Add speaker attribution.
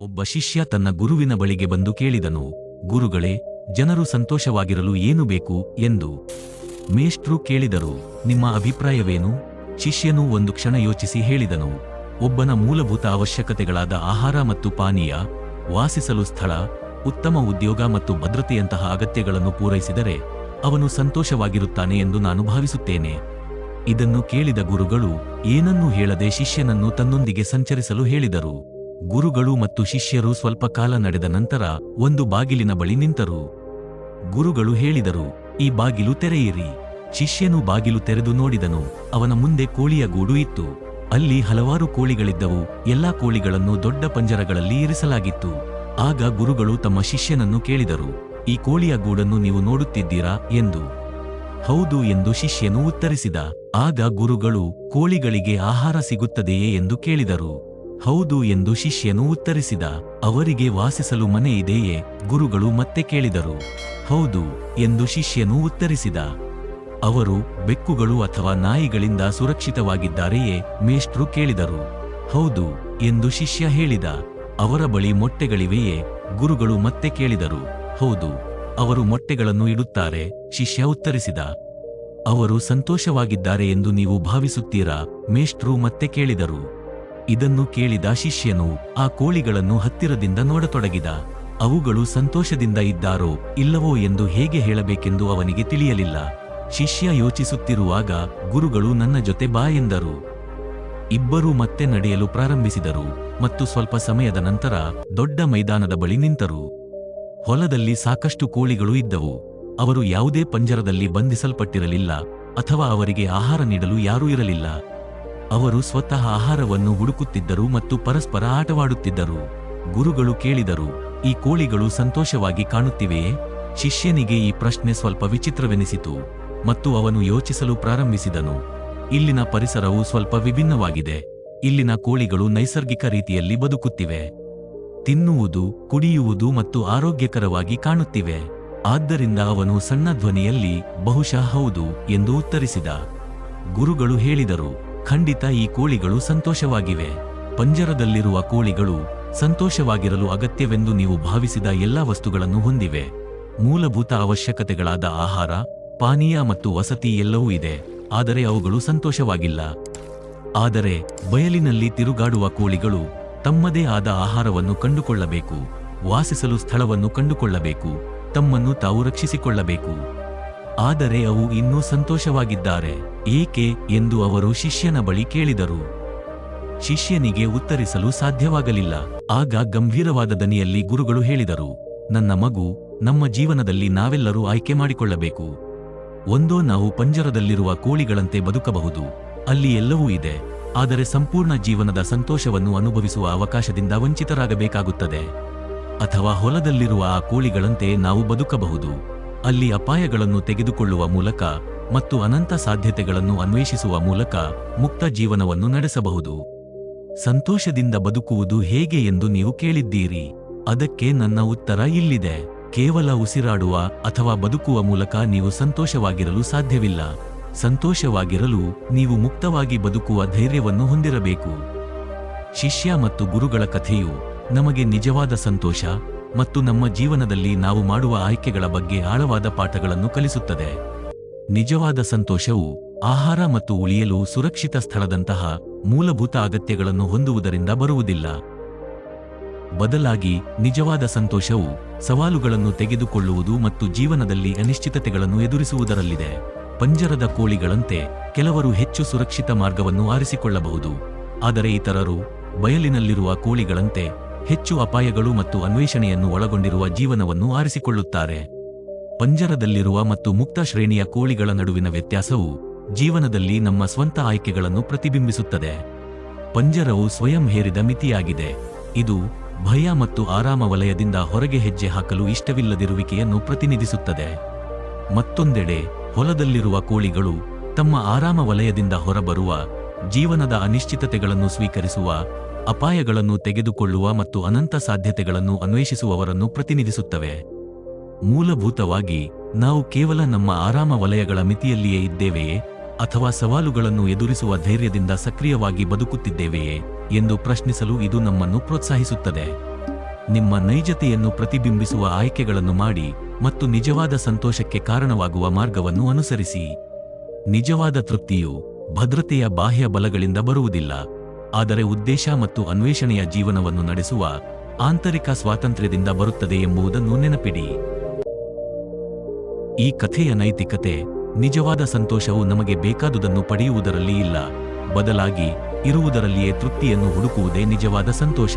Speaker 1: ಒಬ್ಬ ಶಿಷ್ಯ ತನ್ನ ಗುರುವಿನ ಬಳಿಗೆ ಬಂದು ಕೇಳಿದನು, ಗುರುಗಳೇ, ಜನರು ಸಂತೋಷವಾಗಿರಲು ಏನು ಬೇಕು? ಎಂದು. ಮೇಷ್ಟ್ರು ಕೇಳಿದರು, ನಿಮ್ಮ ಅಭಿಪ್ರಾಯವೇನು? ಶಿಷ್ಯನು ಒಂದು ಕ್ಷಣ ಯೋಚಿಸಿ ಹೇಳಿದನು, ಒಬ್ಬನ ಮೂಲಭೂತ ಅವಶ್ಯಕತೆಗಳಾದ ಆಹಾರ ಮತ್ತು ಪಾನೀಯ, ವಾಸಿಸಲು ಸ್ಥಳ, ಉತ್ತಮ ಉದ್ಯೋಗ ಮತ್ತು ಭದ್ರತೆಯಂತಹ ಅಗತ್ಯಗಳನ್ನು ಪೂರೈಸಿದರೆ ಅವನು ಸಂತೋಷವಾಗಿರುತ್ತಾನೆ ಎಂದು ನಾನು ಭಾವಿಸುತ್ತೇನೆ. ಇದನ್ನು ಕೇಳಿದ ಗುರುಗಳು ಏನನ್ನೂ ಹೇಳದೆ ಶಿಷ್ಯನನ್ನು ತನ್ನೊಂದಿಗೆ ಸಂಚರಿಸಲು ಹೇಳಿದರು. ಗುರುಗಳು ಮತ್ತು ಶಿಷ್ಯರು ಸ್ವಲ್ಪ ಕಾಲ ನಡೆದ ನಂತರ ಒಂದು ಬಾಗಿಲಿನ ಬಳಿ ನಿಂತರು. ಗುರುಗಳು ಹೇಳಿದರು, ಈ ಬಾಗಿಲು ತೆರೆಯಿರಿ. ಶಿಷ್ಯನು ಬಾಗಿಲು ತೆರೆದು ನೋಡಿದನು, ಅವನ ಮುಂದೆ ಕೋಳಿಯ ಗೂಡು ಇತ್ತು. ಅಲ್ಲಿ ಹಲವಾರು ಕೋಳಿಗಳಿದ್ದವು, ಎಲ್ಲಾ ಕೋಳಿಗಳನ್ನು ದೊಡ್ಡ ಪಂಜರಗಳಲ್ಲಿ ಇರಿಸಲಾಗಿತ್ತು. ಆಗ ಗುರುಗಳು ತಮ್ಮ ಶಿಷ್ಯನನ್ನು ಕೇಳಿದರು, ಈ ಕೋಳಿಯ ಗೂಡನ್ನು ನೀವು ನೋಡುತ್ತಿದ್ದೀರಾ? ಎಂದು. ಹೌದು, ಎಂದು ಶಿಷ್ಯನು ಉತ್ತರಿಸಿದ. ಆಗ ಗುರುಗಳು, ಕೋಳಿಗಳಿಗೆ ಆಹಾರ ಸಿಗುತ್ತದೆಯೇ? ಎಂದು ಕೇಳಿದರು. ಹೌದು ಎಂದು ಶಿಷ್ಯನು ಉತ್ತರಿಸಿದ, ಅವರಿಗೆ ವಾಸಿಸಲು ಮನೆ ಇದೆಯೇ? ಗುರುಗಳು ಮತ್ತೆ ಕೇಳಿದರು. ಹೌದು ಎಂದು ಶಿಷ್ಯನು ಉತ್ತರಿಸಿದ. ಅವರು, ಬೆಕ್ಕುಗಳು ಅಥವಾ ನಾಯಿಗಳಿಂದ ಸುರಕ್ಷಿತವಾಗಿದ್ದಾರೆಯೇ? ಮೇಷ್ಟ್ರು ಕೇಳಿದರು. ಹೌದು ಎಂದು ಶಿಷ್ಯ ಹೇಳಿದ. ಅವರ ಬಳಿ ಮೊಟ್ಟೆಗಳಿವೆಯೇ? ಗುರುಗಳು ಮತ್ತೆ ಕೇಳಿದರು. ಹೌದು, ಅವರು ಮೊಟ್ಟೆಗಳನ್ನು ಇಡುತ್ತಾರೆ, ಶಿಷ್ಯ ಉತ್ತರಿಸಿದ. ಅವರು ಸಂತೋಷವಾಗಿದ್ದಾರೆ ಎಂದು ನೀವು ಭಾವಿಸುತ್ತೀರಾ? ಮೇಷ್ಟ್ರು ಮತ್ತೆ ಕೇಳಿದರು. ಇದನ್ನು ಕೇಳಿದ ಶಿಷ್ಯನು ಆ ಕೋಳಿಗಳನ್ನು ಹತ್ತಿರದಿಂದ ನೋಡತೊಡಗಿದ. ಅವುಗಳು ಸಂತೋಷದಿಂದ ಇದ್ದಾರೋ ಇಲ್ಲವೋ ಎಂದು ಹೇಗೆ ಹೇಳಬೇಕೆಂದು ಅವನಿಗೆ ತಿಳಿಯಲಿಲ್ಲ. ಶಿಷ್ಯ ಯೋಚಿಸುತ್ತಿರುವಾಗ ಗುರುಗಳು ನನ್ನ ಜೊತೆ ಬಾ ಎಂದರು. ಇಬ್ಬರೂ ಮತ್ತೆ ನಡೆಯಲು ಪ್ರಾರಂಭಿಸಿದರು ಮತ್ತು ಸ್ವಲ್ಪ ಸಮಯದ ನಂತರ ದೊಡ್ಡ ಮೈದಾನದ ಬಳಿ ನಿಂತರು. ಹೊಲದಲ್ಲಿ ಸಾಕಷ್ಟು ಕೋಳಿಗಳು ಇದ್ದವು. ಅವರು ಯಾವುದೇ ಪಂಜರದಲ್ಲಿ ಬಂಧಿಸಲ್ಪಟ್ಟಿರಲಿಲ್ಲ ಅಥವಾ ಅವರಿಗೆ ಆಹಾರ ನೀಡಲು ಯಾರೂ ಇರಲಿಲ್ಲ. ಅವರು ಸ್ವತಃ ಆಹಾರವನ್ನು ಹುಡುಕುತ್ತಿದ್ದರು ಮತ್ತು ಪರಸ್ಪರ ಆಟವಾಡುತ್ತಿದ್ದರು. ಗುರುಗಳು ಕೇಳಿದರು, ಈ ಕೋಳಿಗಳು ಸಂತೋಷವಾಗಿ ಕಾಣುತ್ತಿವೆಯೇ? ಶಿಷ್ಯನಿಗೆ ಈ ಪ್ರಶ್ನೆ ಸ್ವಲ್ಪ ವಿಚಿತ್ರವೆನಿಸಿತು ಮತ್ತು ಅವನು ಯೋಚಿಸಲು ಪ್ರಾರಂಭಿಸಿದನು. ಇಲ್ಲಿನ ಪರಿಸರವು ಸ್ವಲ್ಪ ವಿಭಿನ್ನವಾಗಿದೆ. ಇಲ್ಲಿನ ಕೋಳಿಗಳು ನೈಸರ್ಗಿಕ ರೀತಿಯಲ್ಲಿ ಬದುಕುತ್ತಿವೆ. ತಿನ್ನುವುದು, ಕುಡಿಯುವುದು ಮತ್ತು ಆರೋಗ್ಯಕರವಾಗಿ ಕಾಣುತ್ತಿವೆ. ಆದ್ದರಿಂದ ಅವನು ಸಣ್ಣ ಧ್ವನಿಯಲ್ಲಿ, ಬಹುಶಃ ಹೌದು ಎಂದು ಉತ್ತರಿಸಿದ. ಗುರುಗಳು ಹೇಳಿದರು ಖಂಡಿತ ಈ ಕೋಳಿಗಳು ಸಂತೋಷವಾಗಿವೆ. ಪಂಜರದಲ್ಲಿರುವ ಕೋಳಿಗಳು ಸಂತೋಷವಾಗಿರಲು ಅಗತ್ಯವೆಂದು ನೀವು ಭಾವಿಸಿದ ಎಲ್ಲಾ ವಸ್ತುಗಳನ್ನು ಹೊಂದಿವೆ. ಮೂಲಭೂತ ಅವಶ್ಯಕತೆಗಳಾದ ಆಹಾರ, ಪಾನೀಯ ಮತ್ತು ವಸತಿ ಎಲ್ಲವೂ ಇದೆ, ಆದರೆ ಅವುಗಳು ಸಂತೋಷವಾಗಿಲ್ಲ. ಆದರೆ ಬಯಲಿನಲ್ಲಿ ತಿರುಗಾಡುವ ಕೋಳಿಗಳು ತಮ್ಮದೇ ಆದ ಆಹಾರವನ್ನು ಕಂಡುಕೊಳ್ಳಬೇಕು, ವಾಸಿಸಲು ಸ್ಥಳವನ್ನು ಕಂಡುಕೊಳ್ಳಬೇಕು, ತಮ್ಮನ್ನು ತಾವು ರಕ್ಷಿಸಿಕೊಳ್ಳಬೇಕು. ಆದರೆ ಅವು ಇನ್ನೂ ಸಂತೋಷವಾಗಿದ್ದಾರೆ. ಏಕೆ? ಎಂದು ಅವರು ಶಿಷ್ಯನ ಬಳಿ ಕೇಳಿದರು. ಶಿಷ್ಯನಿಗೆ ಉತ್ತರಿಸಲು ಸಾಧ್ಯವಾಗಲಿಲ್ಲ. ಆಗ ಗಂಭೀರವಾದ ದನಿಯಲ್ಲಿ ಗುರುಗಳು ಹೇಳಿದರು, ನನ್ನ ಮಗು, ನಮ್ಮ ಜೀವನದಲ್ಲಿ ನಾವೆಲ್ಲರೂ ಆಯ್ಕೆ ಮಾಡಿಕೊಳ್ಳಬೇಕು. ಒಂದೋ ನಾವು ಪಂಜರದಲ್ಲಿರುವ ಕೋಳಿಗಳಂತೆ ಬದುಕಬಹುದು. ಅಲ್ಲಿ ಎಲ್ಲವೂ ಇದೆ. ಆದರೆ ಸಂಪೂರ್ಣ ಜೀವನದ ಸಂತೋಷವನ್ನು ಅನುಭವಿಸುವ ಅವಕಾಶದಿಂದ ವಂಚಿತರಾಗಬೇಕಾಗುತ್ತದೆ. ಅಥವಾ ಹೊಲದಲ್ಲಿರುವ ಆ ಕೋಳಿಗಳಂತೆ ನಾವು ಬದುಕಬಹುದು. ಅಲ್ಲಿ ಅಪಾಯಗಳನ್ನು ತೆಗೆದುಕೊಳ್ಳುವ ಮೂಲಕ ಮತ್ತು ಅನಂತ ಸಾಧ್ಯತೆಗಳನ್ನು ಅನ್ವೇಷಿಸುವ ಮೂಲಕ ಮುಕ್ತ ಜೀವನವನ್ನು ನಡೆಸಬಹುದು. ಸಂತೋಷದಿಂದ ಬದುಕುವುದು ಹೇಗೆ ಎಂದು ನೀವು ಕೇಳಿದ್ದೀರಿ. ಅದಕ್ಕೆ ನನ್ನ ಉತ್ತರ ಇಲ್ಲಿದೆ. ಕೇವಲ ಉಸಿರಾಡುವ ಅಥವಾ ಬದುಕುವ ಮೂಲಕ ನೀವು ಸಂತೋಷವಾಗಿರಲು ಸಾಧ್ಯವಿಲ್ಲ. ಸಂತೋಷವಾಗಿರಲು ನೀವು ಮುಕ್ತವಾಗಿ ಬದುಕುವ ಧೈರ್ಯವನ್ನು ಹೊಂದಿರಬೇಕು. ಶಿಷ್ಯ ಮತ್ತು ಗುರುಗಳ ಕಥೆಯು ನಮಗೆ ನಿಜವಾದ ಸಂತೋಷ ಮತ್ತು ನಮ್ಮ ಜೀವನದಲ್ಲಿ ನಾವು ಮಾಡುವ ಆಯ್ಕೆಗಳ ಬಗ್ಗೆ ಆಳವಾದ ಪಾಠಗಳನ್ನು ಕಲಿಸುತ್ತದೆ. ನಿಜವಾದ ಸಂತೋಷವು ಆಹಾರ ಮತ್ತು ಉಳಿಯಲು ಸುರಕ್ಷಿತ ಸ್ಥಳದಂತಹ ಮೂಲಭೂತ ಅಗತ್ಯಗಳನ್ನು ಹೊಂದುವುದರಿಂದ ಬರುವುದಿಲ್ಲ. ಬದಲಾಗಿ ನಿಜವಾದ ಸಂತೋಷವು ಸವಾಲುಗಳನ್ನು ತೆಗೆದುಕೊಳ್ಳುವುದು ಮತ್ತು ಜೀವನದಲ್ಲಿ ಅನಿಶ್ಚಿತತೆಗಳನ್ನು ಎದುರಿಸುವುದರಲ್ಲಿದೆ. ಪಂಜರದ ಕೋಳಿಗಳಂತೆ ಕೆಲವರು ಹೆಚ್ಚು ಸುರಕ್ಷಿತ ಮಾರ್ಗವನ್ನು ಆರಿಸಿಕೊಳ್ಳಬಹುದು. ಆದರೆ ಇತರರು ಬಯಲಿನಲ್ಲಿರುವ ಕೋಳಿಗಳಂತೆ ಹೆಚ್ಚು ಅಪಾಯಗಳು ಮತ್ತು ಅನ್ವೇಷಣೆಯನ್ನು ಒಳಗೊಂಡಿರುವ ಜೀವನವನ್ನು ಆರಿಸಿಕೊಳ್ಳುತ್ತಾರೆ. ಪಂಜರದಲ್ಲಿರುವ ಮತ್ತು ಮುಕ್ತ ಶ್ರೇಣಿಯ ಕೋಳಿಗಳ ನಡುವಿನ ವ್ಯತ್ಯಾಸವು ಜೀವನದಲ್ಲಿ ನಮ್ಮ ಸ್ವಂತ ಆಯ್ಕೆಗಳನ್ನು ಪ್ರತಿಬಿಂಬಿಸುತ್ತದೆ. ಪಂಜರವು ಸ್ವಯಂ ಹೇರಿದ ಮಿತಿಯಾಗಿದೆ. ಇದು ಭಯ ಮತ್ತು ಆರಾಮ ವಲಯದಿಂದ ಹೊರಗೆ ಹೆಜ್ಜೆ ಹಾಕಲು ಇಷ್ಟವಿಲ್ಲದಿರುವಿಕೆಯನ್ನು ಪ್ರತಿನಿಧಿಸುತ್ತದೆ. ಮತ್ತೊಂದೆಡೆ, ಹೊಲದಲ್ಲಿರುವ ಕೋಳಿಗಳು ತಮ್ಮ ಆರಾಮ ವಲಯದಿಂದ ಹೊರಬರುವ ಜೀವನದ ಅನಿಶ್ಚಿತತೆಗಳನ್ನು ಸ್ವೀಕರಿಸುವ ಅಪಾಯಗಳನ್ನು ತೆಗೆದುಕೊಳ್ಳುವ ಮತ್ತು ಅನಂತ ಸಾಧ್ಯತೆಗಳನ್ನು ಅನ್ವೇಷಿಸುವವರನ್ನು ಪ್ರತಿನಿಧಿಸುತ್ತವೆ. ಮೂಲಭೂತವಾಗಿ, ನಾವು ಕೇವಲ ನಮ್ಮ ಆರಾಮ ವಲಯಗಳ ಮಿತಿಯಲ್ಲಿಯೇ ಇದ್ದೇವೆಯೇ, ಅಥವಾ ಸವಾಲುಗಳನ್ನು ಎದುರಿಸುವ ಧೈರ್ಯದಿಂದ ಸಕ್ರಿಯವಾಗಿ ಬದುಕುತ್ತಿದ್ದೇವೆಯೇ ಎಂದು ಪ್ರಶ್ನಿಸಲು ಇದು ನಮ್ಮನ್ನು ಪ್ರೋತ್ಸಾಹಿಸುತ್ತದೆ. ನಿಮ್ಮ ನೈಜತೆಯನ್ನು ಪ್ರತಿಬಿಂಬಿಸುವ ಆಯ್ಕೆಗಳನ್ನು ಮಾಡಿ ಮತ್ತು ನಿಜವಾದ ಸಂತೋಷಕ್ಕೆ ಕಾರಣವಾಗುವ ಮಾರ್ಗವನ್ನು ಅನುಸರಿಸಿ. ನಿಜವಾದ ತೃಪ್ತಿಯು ಭದ್ರತೆಯ ಬಾಹ್ಯ ಬಲಗಳಿಂದ ಬರುವುದಿಲ್ಲ. ಆದರೆ ಉದ್ದೇಶ ಮತ್ತು ಅನ್ವೇಷಣೆಯ ಜೀವನವನ್ನು ನಡೆಸುವ ಆಂತರಿಕ ಸ್ವಾತಂತ್ರ್ಯದಿಂದ ಬರುತ್ತದೆ ಎಂಬುದನ್ನು ನೆನಪಿಡಿ. ಈ ಕಥೆಯ ನೈತಿಕತೆ ನಿಜವಾದ ಸಂತೋಷವು ನಮಗೆ ಬೇಕಾದುದನ್ನು ಪಡೆಯುವುದರಲ್ಲಿ ಇಲ್ಲ. ಬದಲಾಗಿ, ಇರುವುದರಲ್ಲಿಯೇ ತೃಪ್ತಿಯನ್ನು ಹುಡುಕುವುದೇ ನಿಜವಾದ ಸಂತೋಷ.